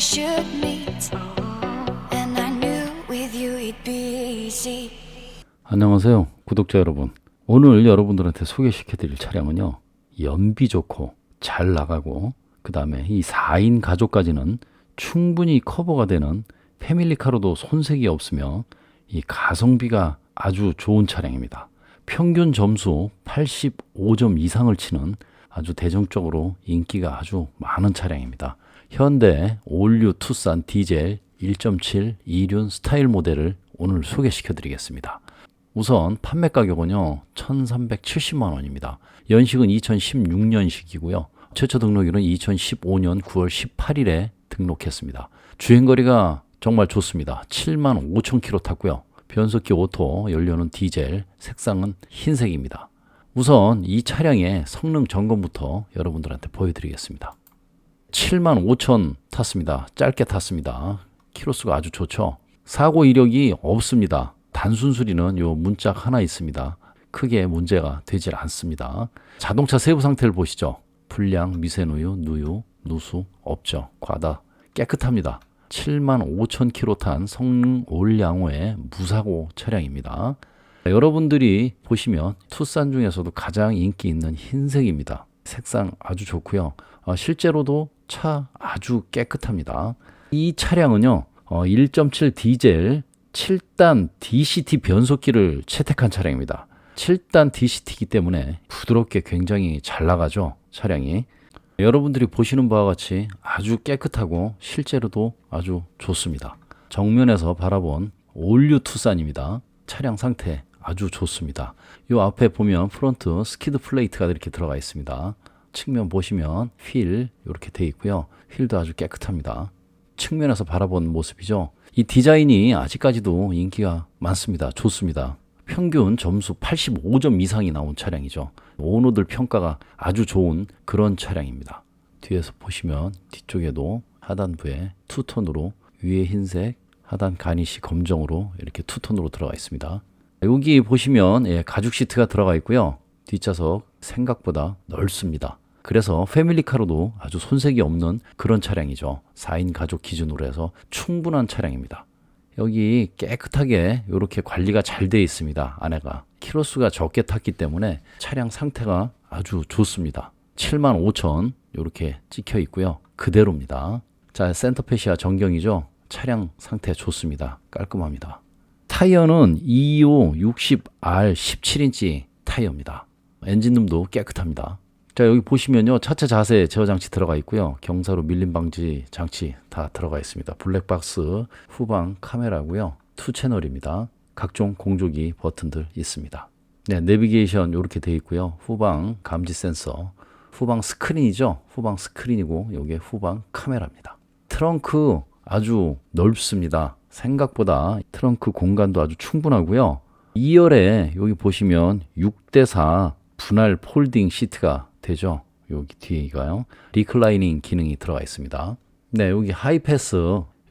should meet. And I knew with you it'd be easy. 안녕하세요, 구독자 여러분. 오늘 여러분들한테 소개시켜드릴 차량은요, 연비 좋고 잘 나가고 그 다음에 이 4인 가족까지는 충분히 커버가 되는 패밀리카로도 손색이 없으며 이 가성비가 아주 좋은 차량입니다. 평균 점수 85점 이상을 치는 아주 대중적으로 인기가 아주 많은 차량입니다. 현대 올류 투싼 디젤 1.7 이륜 스타일 모델을 오늘 소개시켜 드리겠습니다. 우선 판매 가격은요 1370만 원입니다. 연식은 2016년식이고요. 최초 등록일은 2015년 9월 18일에 등록했습니다. 주행거리가 정말 좋습니다. 7만 5천 킬로 탔고요. 변속기 오토 연료는 디젤 색상은 흰색입니다. 우선 이 차량의 성능 점검부터 여러분들한테 보여드리겠습니다 7만 5천 탔습니다 짧게 탔습니다 키로수가 아주 좋죠 사고 이력이 없습니다 단순 수리는 요 문짝 하나 있습니다. 크게 문제가 되질 않습니다. 자동차 세부 상태를 보시죠. 불량, 미세누유, 누유, 누수 없죠. 과다 깨끗합니다. 7만 5천 킬로 탄 성능 올양호의 무사고 차량입니다. 여러분들이 보시면 투싼 중에서도 가장 인기 있는 흰색입니다. 색상 아주 좋고요. 어, 실제로도 차 아주 깨끗합니다. 이 차량은요. 어, 1.7 디젤 7단 DCT 변속기를 채택한 차량입니다. 7단 DCT이기 때문에 부드럽게 굉장히 잘 나가죠. 차량이. 여러분들이 보시는 바와 같이 아주 깨끗하고 실제로도 아주 좋습니다. 정면에서 바라본 올류 투싼입니다. 차량 상태 아주 좋습니다. 이 앞에 보면 프론트 스키드 플레이트가 이렇게 들어가 있습니다. 측면 보시면 휠 이렇게 돼 있고요. 휠도 아주 깨끗합니다. 측면에서 바라본 모습이죠. 이 디자인이 아직까지도 인기가 많습니다. 좋습니다. 평균 점수 85점 이상이 나온 차량이죠. 오너들 평가가 아주 좋은 그런 차량입니다. 뒤에서 보시면 뒤쪽에도 하단부에 투톤으로 위에 흰색, 하단 가니시 검정으로 이렇게 투톤으로 들어가 있습니다. 여기 보시면 예, 가죽 시트가 들어가 있고요. 뒷좌석 생각보다 넓습니다. 그래서 패밀리카로도 아주 손색이 없는 그런 차량이죠. 4인 가족 기준으로 해서 충분한 차량입니다. 여기 깨끗하게 이렇게 관리가 잘 되어 있습니다. 안에가 키로수가 적게 탔기 때문에 차량 상태가 아주 좋습니다. 7만 5천 이렇게 찍혀 있고요. 그대로입니다. 자, 센터페시아 전경이죠. 차량 상태 좋습니다. 깔끔합니다. 타이어는 25 60R 17인치 타이어입니다. 엔진룸도 깨끗합니다. 자 여기 보시면요. 차체 자세 제어 장치 들어가 있고요. 경사로 밀림 방지 장치 다 들어가 있습니다. 블랙박스 후방 카메라고요. 투 채널입니다. 각종 공조기 버튼들 있습니다. 네 내비게이션 이렇게 되어 있고요. 후방 감지 센서 후방 스크린이죠? 후방 스크린이고 요게 후방 카메라입니다. 트렁크 아주 넓습니다 생각보다 트렁크 공간도 아주 충분하고요 2열에 여기 보시면 6대4 분할 폴딩 시트가 되죠. 여기 뒤에가요. 리클라이닝 기능이 들어가 있습니다. 네, 여기 하이패스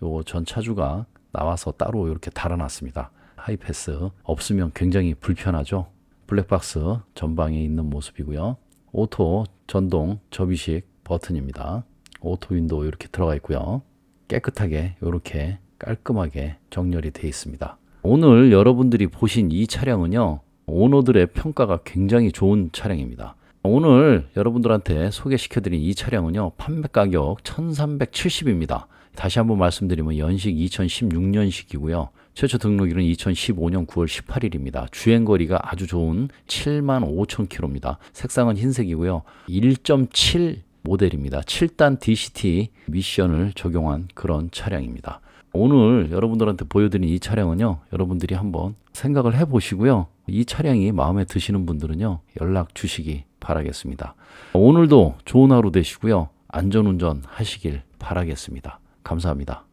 요거 전 차주가 나와서 따로 이렇게 달아놨습니다. 하이패스 없으면 굉장히 불편하죠. 블랙박스 전방에 있는 모습이고요. 오토 전동 접이식 버튼입니다. 오토 윈도우 이렇게 들어가 있고요. 깨끗하게 이렇게 깔끔하게 정렬이 되어 있습니다. 오늘 여러분들이 보신 이 차량은요. 오너들의 평가가 굉장히 좋은 차량입니다. 오늘 여러분들한테 소개시켜드린 이 차량은요, 판매 가격 1370입니다. 다시 한번 말씀드리면 연식 2016년식이고요. 최초 등록일은 2015년 9월 18일입니다. 주행 거리가 아주 좋은 7만 5천 킬로입니다. 색상은 흰색이고요. 1.7 모델입니다. 7단 DCT 미션을 적용한 그런 차량입니다. 오늘 여러분들한테 보여드린 이 차량은요, 여러분들이 한번 생각을 해 보시고요. 이 차량이 마음에 드시는 분들은요, 연락 주시기 바라겠습니다. 오늘도 좋은 하루 되시고요. 안전운전 하시길 바라겠습니다. 감사합니다.